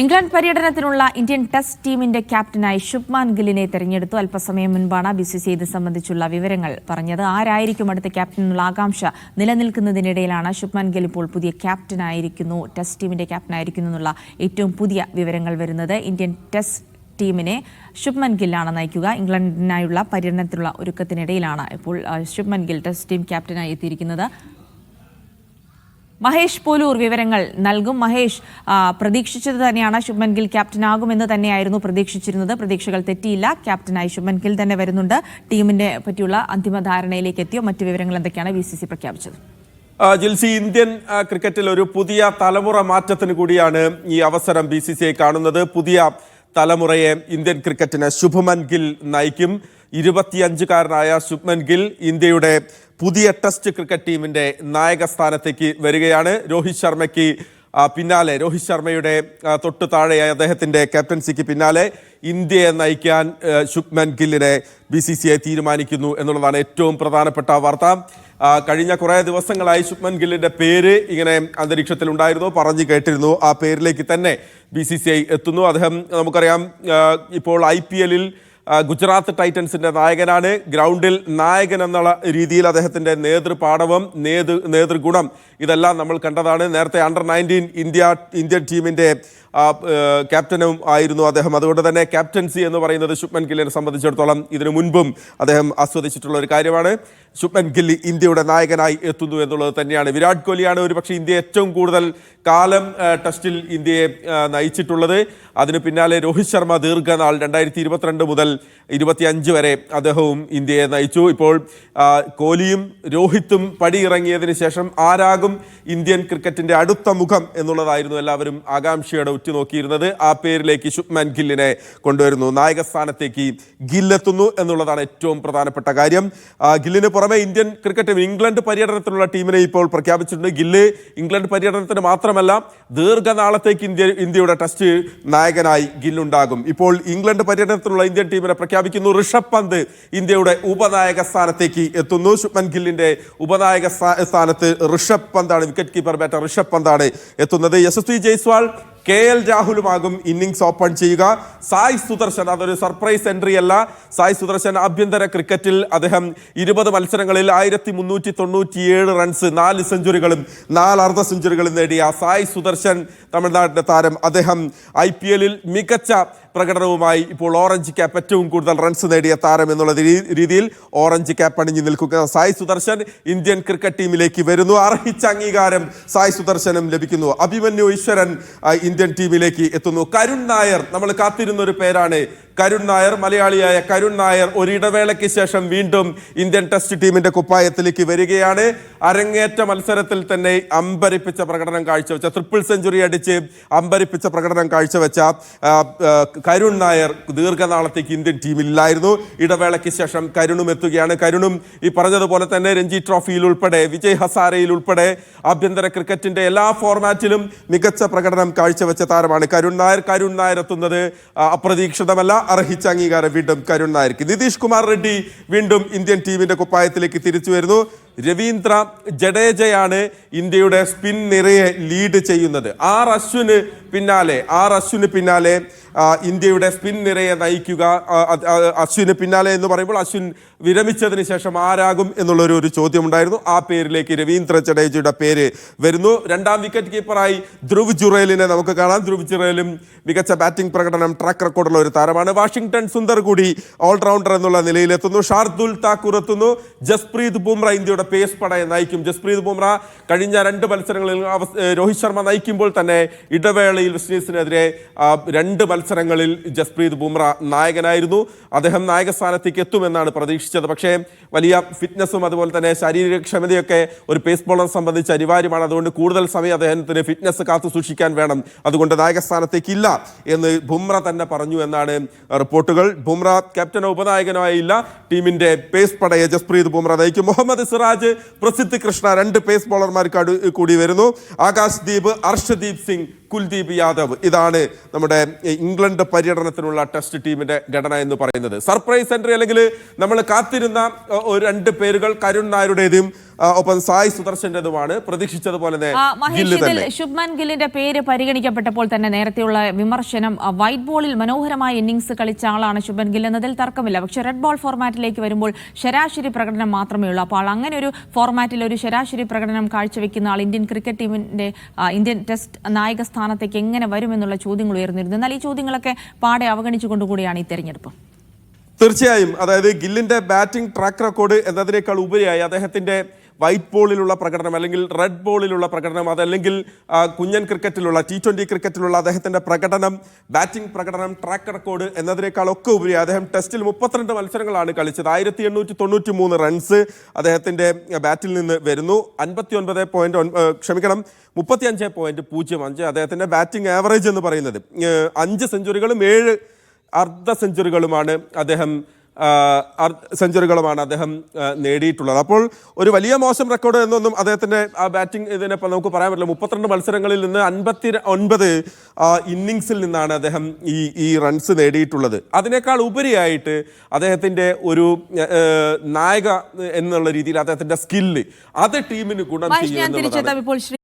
England പര്യടനത്തിനുള്ള Indian test ടീമിന്റെ ക്യാപ്റ്റനായി ശുഭ്മാൻ ഗില്ലിനെ തെരഞ്ഞെടുത്തു. അല്പസമയം മുൻപാണ് ബി സി സി ഇത് സംബന്ധിച്ചുള്ള വിവരങ്ങൾ പറഞ്ഞത്. ആരായിരിക്കും അടുത്ത ക്യാപ്റ്റനുള്ള ആകാംക്ഷ നിലനിൽക്കുന്നതിനിടയിലാണ് ശുഭ്മാൻ ഗിൽ ഇപ്പോൾ പുതിയ ക്യാപ്റ്റനായിരിക്കുന്നു ടെസ്റ്റ് ടീമിന്റെ ക്യാപ്റ്റനായിരിക്കുന്നു എന്നുള്ള ഏറ്റവും പുതിയ വിവരങ്ങൾ വരുന്നത്. ഇന്ത്യൻ ടെസ്റ്റ് ടീമിനെ ശുഭ്മൻ ഗില്ലാണ് നയിക്കുക. ഇംഗ്ലണ്ടിനായുള്ള പര്യടനത്തിനുള്ള ഒരുക്കത്തിനിടയിലാണ് ഇപ്പോൾ ശുഭ്മൻ ഗിൽ ടെസ്റ്റ് ടീം ക്യാപ്റ്റനായി എത്തിയിരിക്കുന്നത്. മഹേഷ് പോലൂർ വിവരങ്ങൾ നൽകും. മഹേഷ് പ്രതീക്ഷിച്ചത് തന്നെയാണ് ശുഭ്മൻ ഗിൽ ക്യാപ്റ്റനാകുമെന്ന് തന്നെയായിരുന്നു പ്രതീക്ഷിച്ചിരുന്നത്. പ്രതീക്ഷകൾ തെറ്റിയില്ല. ക്യാപ്റ്റനായി ശുഭ്മൻ ഗിൽ തന്നെ വരുന്നുണ്ട്. ടീമിനെ പറ്റിയുള്ള അന്തിമ ധാരണയിലേക്ക് എത്തിയോ? മറ്റു വിവരങ്ങൾ എന്തൊക്കെയാണ് ബി സി സി പ്രഖ്യാപിച്ചത്? ജിൽസി ഇന്ത്യൻ ക്രിക്കറ്റിൽ ഒരു പുതിയ തലമുറ മാറ്റത്തിന് കൂടിയാണ് ഈ അവസരം ബി സി സി കാണുന്നത്. പുതിയ തലമുറയെ ഇന്ത്യൻ ക്രിക്കറ്റിന് ശുഭമൻ ഗിൽ നയിക്കും. ഇരുപത്തിയഞ്ചുകാരനായ ശുഭ്മൻ ഗിൽ ഇന്ത്യയുടെ പുതിയ ടെസ്റ്റ് ക്രിക്കറ്റ് ടീമിന്റെ നായക സ്ഥാനത്തേക്ക് വരികയാണ്. രോഹിത് ശർമ്മയ്ക്ക് പിന്നാലെ രോഹിത് ശർമ്മയുടെ തൊട്ടു താഴെയായ അദ്ദേഹത്തിന്റെ ക്യാപ്റ്റൻസിക്ക് പിന്നാലെ ഇന്ത്യയെ നയിക്കാൻ ശുഭ്മൻ ഗില്ലിനെ ബി തീരുമാനിക്കുന്നു എന്നുള്ളതാണ് ഏറ്റവും പ്രധാനപ്പെട്ട വാർത്ത. കഴിഞ്ഞ കുറേ ദിവസങ്ങളായി ശുഭ്മൻ ഗില്ലിന്റെ പേര് ഇങ്ങനെ അന്തരീക്ഷത്തിൽ ഉണ്ടായിരുന്നു പറഞ്ഞു കേട്ടിരുന്നു. ആ പേരിലേക്ക് തന്നെ ബി സി സി ഐ എത്തുന്നു. അദ്ദേഹം നമുക്കറിയാം ഇപ്പോൾ ഐ പി എല്ലിൽ ഗുജറാത്ത് ടൈറ്റൻസിന്റെ നായകനാണ്. ഗ്രൗണ്ടിൽ നായകൻ എന്നുള്ള രീതിയിൽ അദ്ദേഹത്തിന്റെ നേതൃപാടവം നേതൃ നേതൃഗുണം ഇതെല്ലാം നമ്മൾ കണ്ടതാണ്. നേരത്തെ അണ്ടർ നയന്റീൻ ഇന്ത്യ ഇന്ത്യൻ ടീമിന്റെ ക്യാപ്റ്റനും ആയിരുന്നു അദ്ദേഹം. അതുകൊണ്ട് തന്നെ ക്യാപ്റ്റൻസി എന്ന് പറയുന്നത് ശുഭ്മൻ ഗില്ലിനെ സംബന്ധിച്ചിടത്തോളം ഇതിനു മുൻപും അദ്ദേഹം ആസ്വദിച്ചിട്ടുള്ള ഒരു കാര്യമാണ്. ശുഭ്മൻ ഗില്ലി ഇന്ത്യയുടെ നായകനായി എത്തുന്നു എന്നുള്ളത് തന്നെയാണ്. വിരാട് കോഹ്ലിയാണ് ഒരുപക്ഷെ ഇന്ത്യ ഏറ്റവും കൂടുതൽ കാലം ടെസ്റ്റിൽ ഇന്ത്യയെ നയിച്ചിട്ടുള്ളത്. അതിന് പിന്നാലെ രോഹിത് ശർമ്മ ദീർഘനാൾ രണ്ടായിരത്തി ഇരുപത്തിരണ്ട് മുതൽ ഇരുപത്തിയഞ്ച് വരെ അദ്ദേഹവും ഇന്ത്യയെ നയിച്ചു. ഇപ്പോൾ കോഹ്ലിയും രോഹിത്തും പടിയിറങ്ങിയതിന് ശേഷം ആരാകും ഇന്ത്യൻ ക്രിക്കറ്റിന്റെ അടുത്ത മുഖം എന്നുള്ളതായിരുന്നു എല്ലാവരും ആകാംക്ഷയോടെ ഉറ്റുനോക്കിയിരുന്നത്. ആ പേരിലേക്ക് ശുഭ്മാൻ ഗില്ലിനെ കൊണ്ടുവരുന്നു. നായക സ്ഥാനത്തേക്ക് ഗില്ലെത്തുന്നു എന്നുള്ളതാണ് ഏറ്റവും പ്രധാനപ്പെട്ട കാര്യം. ഗില്ലിന് പുറമെ ഇന്ത്യൻ ക്രിക്കറ്റും ഇംഗ്ലണ്ട് പര്യടനത്തിലുള്ള ടീമിനെ ഇപ്പോൾ പ്രഖ്യാപിച്ചിട്ടുണ്ട്. ഗില്ല് ഇംഗ്ലണ്ട് പര്യടനത്തിന് മാത്രമല്ല ദീർഘനാളത്തേക്ക് ഇന്ത്യ ഇന്ത്യയുടെ ടെസ്റ്റ് നായകനായി ഗില്ലുണ്ടാകും. ഇപ്പോൾ ഇംഗ്ലണ്ട് പര്യടനത്തിലുള്ള ഇന്ത്യൻ ടീമിനെ പ്രഖ്യാപിക്കുന്നു. ഋഷഭ് പന്ത് ഇന്ത്യയുടെ ഉപനായക സ്ഥാനത്തേക്ക് എത്തുന്നു. ശുഭ്മൻ ഗില്ലിന്റെ ഉപനായക സ്ഥാ- സ്ഥാനത്ത് ഋഷഭ് പന്താണ് വിക്കറ്റ് കീപ്പർ ബാറ്റർ ഋഷഭ് പന്താണ് എത്തുന്നത്. യശസ്വി ജയ്സ്വാൾ കെ എൽ രാഹുലുമാകും ഇന്നിംഗ്സ് ഓപ്പൺ ചെയ്യുക. സായ് സുദർശൻ അതൊരു സർപ്രൈസ് എൻട്രി അല്ല സായ് സുദർശൻ ആഭ്യന്തര ക്രിക്കറ്റിൽ അദ്ദേഹം ഇരുപത് മത്സരങ്ങളിൽ ആയിരത്തി മുന്നൂറ്റി തൊണ്ണൂറ്റിയേഴ് റൺസ് നാല് സെഞ്ചുറികളും നാല് അർദ്ധ സെഞ്ചുറികളും നേടിയ സായ് സുദർശൻ തമിഴ്നാടിന്റെ താരം. അദ്ദേഹം ഐ പി എല്ലിൽ മികച്ച പ്രകടനവുമായി ഇപ്പോൾ ഓറഞ്ച് ക്യാപ്പ് ഏറ്റവും കൂടുതൽ റൺസ് നേടിയ താരം എന്നുള്ള രീതിയിൽ ഓറഞ്ച് ക്യാപ്പ് അണിഞ്ഞു നിൽക്കുക. സായ് സുദർശൻ ഇന്ത്യൻ ക്രിക്കറ്റ് ടീമിലേക്ക് വരുന്നു. അർഹിച്ച അംഗീകാരം സായ് സുദർശനും ലഭിക്കുന്നു. അഭിമന്യു ഈശ്വരൻ ഇന്ത്യൻ ടീമിലേക്ക് എത്തുന്നു. കരുൺ നായർ നമ്മൾ കാത്തിരുന്ന ഒരു പേരാണ് കരുൺ നായർ മലയാളിയായ കരുൺ നായർ ഒരിടവേളയ്ക്ക് ശേഷം വീണ്ടും ഇന്ത്യൻ ടെസ്റ്റ് ടീമിന്റെ കുപ്പായത്തിലേക്ക് വരികയാണ്. അരങ്ങേറ്റ മത്സരത്തിൽ തന്നെ അമ്പരിപ്പിച്ച പ്രകടനം കാഴ്ചവെച്ച ട്രിപ്പിൾ സെഞ്ചുറി അടിച്ച് അമ്പരിപ്പിച്ച പ്രകടനം കാഴ്ചവെച്ച കരുൺ നായർ ദീർഘനാളത്തേക്ക് ഇന്ത്യൻ ടീമില്ലായിരുന്നു ഇടവേളയ്ക്ക് ശേഷം കരുണും എത്തുകയാണ്. കരുണും ഈ പറഞ്ഞതുപോലെ തന്നെ രഞ്ജി ട്രോഫിയിൽ ഉൾപ്പെടെ വിജയ് ഹസാരയിൽ ഉൾപ്പെടെ ആഭ്യന്തര ക്രിക്കറ്റിന്റെ എല്ലാ ഫോർമാറ്റിലും മികച്ച പ്രകടനം കാഴ്ചവെച്ച താരമാണ് കരുൺ നായർ. കരുൺ നായർ എത്തുന്നത് അപ്രതീക്ഷിതമല്ല. അർഹിച്ച അംഗീകാരം വീണ്ടും കരുൺ നായർക്ക്. നിതീഷ് കുമാർ റെഡ്ഡി വീണ്ടും ഇന്ത്യൻ ടീമിന്റെ കുപ്പായത്തിലേക്ക് തിരിച്ചു വരുന്നു. രവീന്ദ്ര ജഡേജയാണ് ഇന്ത്യയുടെ സ്പിൻ നിരയെ ലീഡ് ചെയ്യുന്നത്. ആർ അശ്വിന് പിന്നാലെ ആർ അശ്വിന് പിന്നാലെ ഇന്ത്യയുടെ സ്പിൻ നിരയെ നയിക്കുക അശ്വിന് പിന്നാലെ എന്ന് പറയുമ്പോൾ അശ്വിൻ വിരമിച്ചതിന് ശേഷം ആരാകും എന്നുള്ളൊരു ഒരു ചോദ്യമുണ്ടായിരുന്നു. ആ പേരിലേക്ക് രവീന്ദ്ര ജഡേജയുടെ പേര് വരുന്നു. രണ്ടാം വിക്കറ്റ് കീപ്പറായി ധ്രുവ് ജുറേലിനെ നമുക്ക് കാണാം. ധ്രുവ് ജുറേലും മികച്ച ബാറ്റിംഗ് പ്രകടനം ട്രാക്ക് റെക്കോർഡുള്ള ഒരു താരമാണ്. വാഷിംഗ്ടൺ സുന്ദർ കൂടി ഓൾറൗണ്ടർ എന്നുള്ള നിലയിലെത്തുന്നു. ഷാർദുൽ താക്കൂർ എത്തുന്നു. ജസ്പ്രീത് ബുംറ ഇന്ത്യയുടെ പേസ് പടയെ നയിക്കും. ജസ്പ്രീത് ബുംറ കഴിഞ്ഞ രണ്ട് മത്സരങ്ങളിൽ രോഹിത് ശർമ്മ നയിക്കുമ്പോൾ തന്നെ ഇടവേളയിൽ വെസ്റ്റ് ഇൻഡീസിനെതിരെ രണ്ട് മത്സരങ്ങളിൽ ജസ്പ്രീത് ബുംറ നായകനായിരുന്നു. അദ്ദേഹം നായക സ്ഥാനത്തേക്ക് എത്തുമെന്നാണ് പ്രതീക്ഷിച്ചത്. പക്ഷേ വലിയ ഫിറ്റ്നസ്സും അതുപോലെ തന്നെ ശാരീരിക ക്ഷമതയൊക്കെ ഒരു പേസ് ബോളർ സംബന്ധിച്ച് അനിവാര്യമാണ്. അതുകൊണ്ട് കൂടുതൽ സമയം അദ്ദേഹത്തിന് ഫിറ്റ്നസ് കാത്തു സൂക്ഷിക്കാൻ വേണം. അതുകൊണ്ട് നായക സ്ഥാനത്തേക്ക് ഇല്ല എന്ന് ബുംറ തന്നെ പറഞ്ഞു എന്നാണ് റിപ്പോർട്ടുകൾ. ബുംറ ക്യാപ്റ്റനോ ഉപനായകനോ ആയില്ല. ടീമിന്റെ പേസ് പടയെ ജസ്പ്രീത് ബുംറ നയിക്കും. മുഹമ്മദ് സിറാജ് പ്രസിദ്ധ് കൃഷ്ണ രണ്ട് പേസ് ബോളർമാർക്ക് കൂടി വരുന്നു. ആകാശ് ദീപ് അർഷദീപ് സിംഗ് കുൽദീപ് യാദവ് ഇതാണ് നമ്മുടെ ഇംഗ്ലണ്ട് പര്യടനത്തിനുള്ള ടെസ്റ്റ് ടീമിന്റെ ഘടന എന്ന് പറയുന്നത്. സർപ്രൈസ് എൻട്രി അല്ലെങ്കിൽ നമ്മൾ കാത്തിരുന്ന രണ്ട് പേരുകൾ കരുൺ നായരുടേതും ഒപ്പം സായ് സുദർശന്റേതുമാണ്. പ്രതീക്ഷിച്ചതുപോലെ ശുഭ്മാൻ ഗില്ലിന്റെ പേര് പരിഗണിക്കപ്പെട്ടപ്പോൾ തന്നെ നേരത്തെയുള്ള വിമർശനം വൈറ്റ് ബോളിൽ മനോഹരമായ ഇന്നിംഗ്സ് കളിച്ച ആളാണ് ശുഭൻ ഗിൽ എന്നതിൽ തർക്കമില്ല. പക്ഷെ റെഡ് ബോൾ ഫോർമാറ്റിലേക്ക് വരുമ്പോൾ ശരാശരി പ്രകടനം മാത്രമേ ഉള്ളൂ. അപ്പോൾ അങ്ങനെ ഒരു ഫോർമാറ്റിൽ ഒരു ശരാശരി പ്രകടനം കാഴ്ചവെക്കുന്ന ആൾ ഇന്ത്യൻ ക്രിക്കറ്റ് ടീമിന്റെ ഇന്ത്യൻ ടെസ്റ്റ് നായക സ്ഥാനത്തേക്ക് എങ്ങനെ വരുമെന്നുള്ള ചോദ്യങ്ങൾ ഉയർന്നിരുന്നു. എന്നാൽ ഈ ചോദ്യങ്ങളൊക്കെ പാടെ അവഗണിച്ചുകൊണ്ടുകൂടിയാണ് ഈ തെരഞ്ഞെടുപ്പ്. തീർച്ചയായും. അതായത് ഗില്ലിന്റെ ബാറ്റിംഗ് ട്രാക്ക് റെക്കോർഡ് എന്നതിനേക്കാൾ ഉപരിയായി അദ്ദേഹത്തിന്റെ വൈറ്റ് ബോളിലുള്ള പ്രകടനം അല്ലെങ്കിൽ റെഡ് ബോളിലുള്ള പ്രകടനം അതല്ലെങ്കിൽ കുഞ്ഞൻ ക്രിക്കറ്റിലുള്ള ടി ട്വന്റി ക്രിക്കറ്റിലുള്ള അദ്ദേഹത്തിന്റെ പ്രകടനം ബാറ്റിംഗ് പ്രകടനം ട്രാക്ക് റെക്കോർഡ് എന്നതിനേക്കാളൊക്കെ ഉപരി അദ്ദേഹം ടെസ്റ്റിൽ മുപ്പത്തിരണ്ട് മത്സരങ്ങളാണ് കളിച്ചത്. ആയിരത്തി എണ്ണൂറ്റി തൊണ്ണൂറ്റി മൂന്ന് റൺസ് അദ്ദേഹത്തിന്റെ ബാറ്റിൽ നിന്ന് വരുന്നു. അൻപത്തി ഒൻപത് പോയിന്റ് ക്ഷമിക്കണം മുപ്പത്തി അഞ്ച് പോയിന്റ് പൂജ്യം അഞ്ച് അദ്ദേഹത്തിന്റെ ബാറ്റിംഗ് ആവറേജ് എന്ന് പറയുന്നത്. അഞ്ച് സെഞ്ചുറികളും ഏഴ് അർദ്ധ സെഞ്ചുറികളുമാണ് അദ്ദേഹം സെഞ്ചുറികളുമാണ് അദ്ദേഹം നേടിയിട്ടുള്ളത്. അപ്പോൾ ഒരു വലിയ മോശം റെക്കോർഡ് എന്നൊന്നും അദ്ദേഹത്തിന്റെ ആ ബാറ്റിംഗ് ഇതിനെ നമുക്ക് പറയാൻ പറ്റില്ല. മുപ്പത്തിരണ്ട് മത്സരങ്ങളിൽ നിന്ന് അൻപത്തി ഒൻപത് ഇന്നിങ്സിൽ നിന്നാണ് അദ്ദേഹം ഈ ഈ റൺസ് നേടിയിട്ടുള്ളത്. അതിനേക്കാൾ ഉപരിയായിട്ട് അദ്ദേഹത്തിന്റെ ഒരു നായക എന്നുള്ള രീതിയിൽ അദ്ദേഹത്തിന്റെ സ്കില്ല് അത് ടീമിന് ഗുണം മഹേഷ്